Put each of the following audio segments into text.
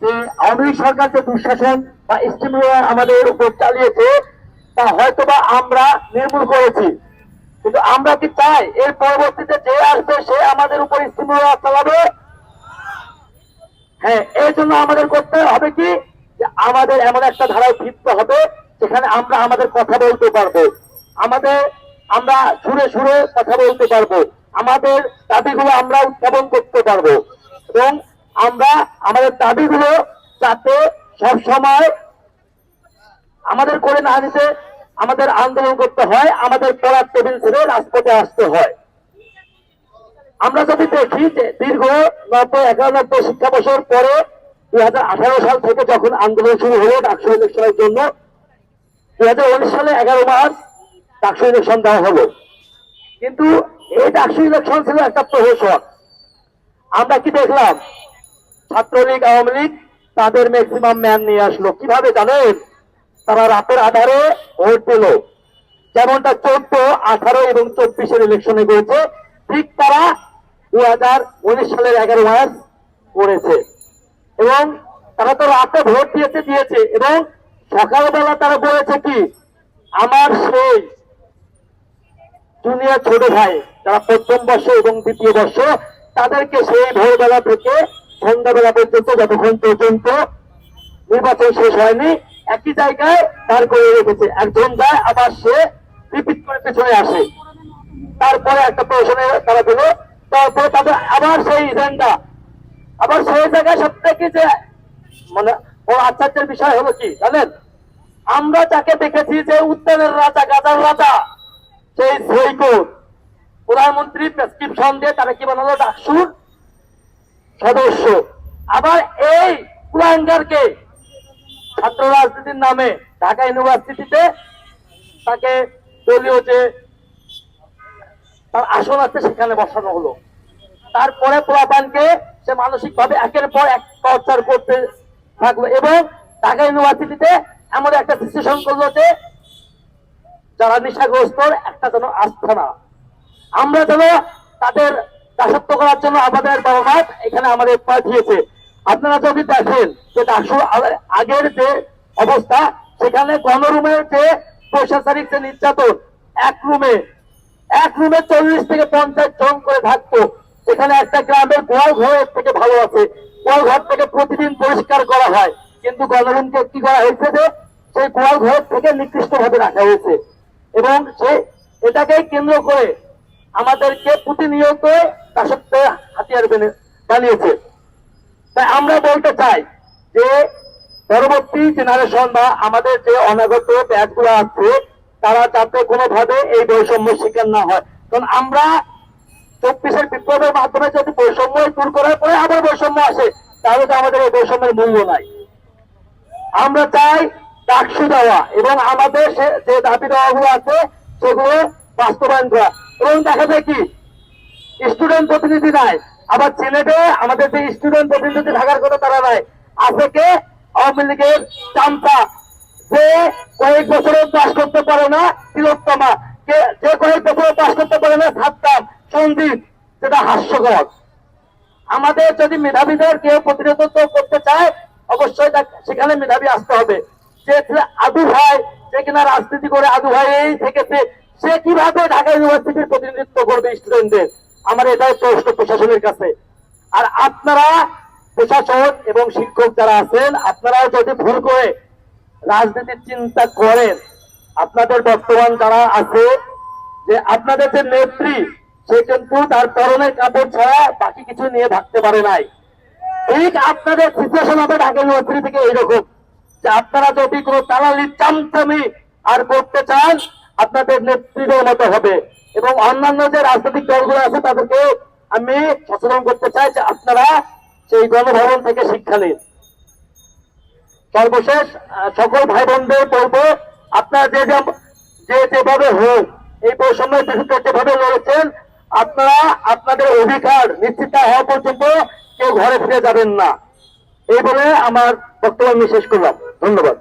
যে আওয়ামী দুঃশাসন বা স্টিমুলার আমাদের উপর চালিয়েছে, তা আমরা নির্মূল করেছি। কিন্তু আমরা কি চাই এর পরবর্তীতে যে আসবে, সে আমাদের উপর স্টিমুলার চালাবে? হ্যাঁ এই জন্য আমাদের করতে হবে কি? যে আমাদের এমন একটা ধারায় ফিরতে হবে, যেখানে আমরা আমাদের কথা বলতে পারব। আমাদের, আমরা সুরে সুরে কথা বলতে পারব। আমাদের দাবিগুলো আমরা উত্থাপন করতে পারব। এবং আমরা আমাদের দাবিগুলো যাতে সব সময় আমাদের করে না নিতে আমাদের আন্দোলন করতে হয়, আমাদের পড়ার টেবিল ছেড়ে রাজপথে আসতে হয়। আমরা যদি দেখি যে দীর্ঘ নব্বই, একানব্বই শিক্ষা বছর পরে দুই সাল থেকে যখন আন্দোলন শুরু হলো ডাকসু ইলেকশনের জন্য দু হাজার উনিশ সালে এগারো মার্চ ডাকসু ইলেকশন দেওয়া হলো। কিন্তু এই ডাকসু ইলেকশন ছিল একটা প্রহসন। আমরা কি দেখলাম? ছাত্রলীগ, আওয়ামী লীগ তাদের ম্যাক্সিমাম ম্যান নিয়ে আসলো। কীভাবে জানেন তারা রাতের আধারে ভোট দিল। যেমনটা চোদ্দ, আঠারো এবং চব্বিশের ইলেকশনে করেছে ঠিক তারা দু হাজার উনিশ সালের এগারো মার্চ করেছে। এবং তারা তো রাতে ভোট দিয়েছে দিয়েছে। এবং সকালবেলা তারা বলেছে কি? আমার সেই জুনিয়র ছোট ভাই, যারা প্রথম বর্ষ এবং দ্বিতীয় বর্ষ, তাদেরকে সেই ভোরবেলা থেকে সন্ধ্যাবেলা পর্যন্ত, যতক্ষণ পর্যন্ত নির্বাচন শেষ হয়নি, একই জায়গায় দাঁড় করে রেখেছে। একজন যায়, আবার সে রিপিট করে পেছনে আসে। তারপরে একটা প্রশ্নে তারা দিল, তারপরে তাদের আবার সেই এজেন্ডা আবার সেই জায়গায় সব থেকে যে মানে ও আশ্চর্যের বিষয় হলো কি, জানেন? আমরা যাকে দেখেছি যে উত্তরের রাজা, গাজার রাজা, সেই সৈকত প্রধানমন্ত্রী প্রেসক্রিপশন দিয়ে তারা কি বানালো? ডাকসুর সদস্য। আবার এই কুলাঙ্গারকে ছাত্র রাজনীতির নামে ঢাকা ইউনিভার্সিটিতে তাকে দলীয় যে তার আসন আছে সেখানে বসানো হলো। তারপরে পোলাপানকে সে মানসিক ভাবে একের পর এক টর্চার করতে থাকল এবং ঢাকা ইউনিভার্সিটিতে এমন একটা সিচুয়েশন করল যে যারা নেশাগ্রস্ত, একটা যেন আস্থানা আমরা যেন তাদের দাসত্ব করার জন্য আমাদের বাবা মা এখানে আমাদের পাঠিয়েছে। আপনারা যদি দেখেন যে ডাকসু আগের যে অবস্থা, সেখানে গণরুমের যে প্রশাসনিক যে নির্যাতন, এক রুমে এক রুমে চল্লিশ থেকে পঞ্চাশ জন করে থাকতো। সেখানে একটা গ্রামের গোয়াল ঘরের থেকে ভালো আছে। গোয়াল ঘর থেকে প্রতিদিন পরিষ্কার করা হয়। কিন্তু গণরুমকে কি করা হয়েছে যে, সেই গোয়াল ঘর থেকে নিকৃষ্ট ভাবে রাখা হয়েছে। এবং সে এটাকে কেন্দ্র করে আমাদেরকে প্রতিনিয়ত দাসত্বের হাতিয়ার বেনে- বানিয়েছে। তাই আমরা বলতে চাই যে, পরবর্তী জেনারেশন বা আমাদের যে অনাগত ব্যাচগুলো আছে, তারা যাতে কোনোভাবে এই বৈষম্য শিকার না হয়। কারণ আমরা চব্বিশের বিপ্লবের মাধ্যমে যদি বৈষম্য দূর করার পরে আবার বৈষম্য আসে, তাহলে তো আমাদের এই বৈষম্যের মূল্য নাই। আমরা চাই ডাকসু দেওয়া এবং আমাদের যে দাবি দেওয়াগুলো আছে, সেগুলো বাস্তবায়ন করা। এবং দেখা যায় কি স্টুডেন্ট প্রতিনিধি নাই। আবার সিলেটে আমাদের যে স্টুডেন্ট প্রতিনিধি থাকার কথা তারা নাই। আছে কে আওয়ামী লীগের চামচা যে কয়েক বছরও পাশ করতে পারে না, তিলোত্তমা। যে কয়েক বছরও পাশ করতে পারে না সাত্তাম সন্দীপ সেটা হাস্যকর। আমাদের যদি মেধাবীদের কেউ প্রতিনিধিত্ব করতে চায়, অবশ্যই সেখানে মেধাবী আসতে হবে। যে আদু ভাই, যে কিনা রাজনীতি করে আদু ভাই এই থেকেছে, সে কীভাবে ঢাকা ইউনিভার্সিটির প্রতিনিধিত্ব করবে স্টুডেন্টদের আমার এটাই প্রশ্ন প্রশাসনের কাছে। আর আপনারা প্রশাসন এবং শিক্ষক যারা আছেন আপনারাও যদি ভুল করে রাজনীতির চিন্তা করেন, আপনাদের বর্তমান যারা আছে, যে আপনাদের যে নেত্রী, সে কিন্তু তার পরনের কাপড় ছাড়া বাকি কিছু নিয়ে থাকতে পারে নাই। ঠিক আপনাদের সিচুয়েশন হবে ঢাকা ইউনিভার্সিটি থেকে এইরকম, যে আপনারা যদি কোনো দালালি, চামচামি আর করতে চান, আপনাদের নেতৃত্বের মতো হবে। এবং অন্যান্য যে রাজনৈতিক দলগুলো আছে, তাদেরকে আমি সচেতন করতে চাই যে আপনারা সেই গণভবন থেকে শিক্ষা নিন। সর্বশেষ সকল ভাই বোনদের বলব, আপনারা যে যে- যেভাবে হোক, এই বৈষম্যের বিরুদ্ধে যেভাবে লড়েছেন, আপনারা আপনাদের অধিকার নিশ্চিত হওয়া পর্যন্ত কেউ ঘরে ফিরে যাবেন না। এই বলে আমার বক্তব্য আমি শেষ করলাম। ধন্যবাদ।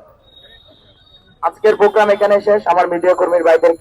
আজকের প্রোগ্রাম এখানে শেষ। আমার মিডিয়া কর্মীর ভাইদের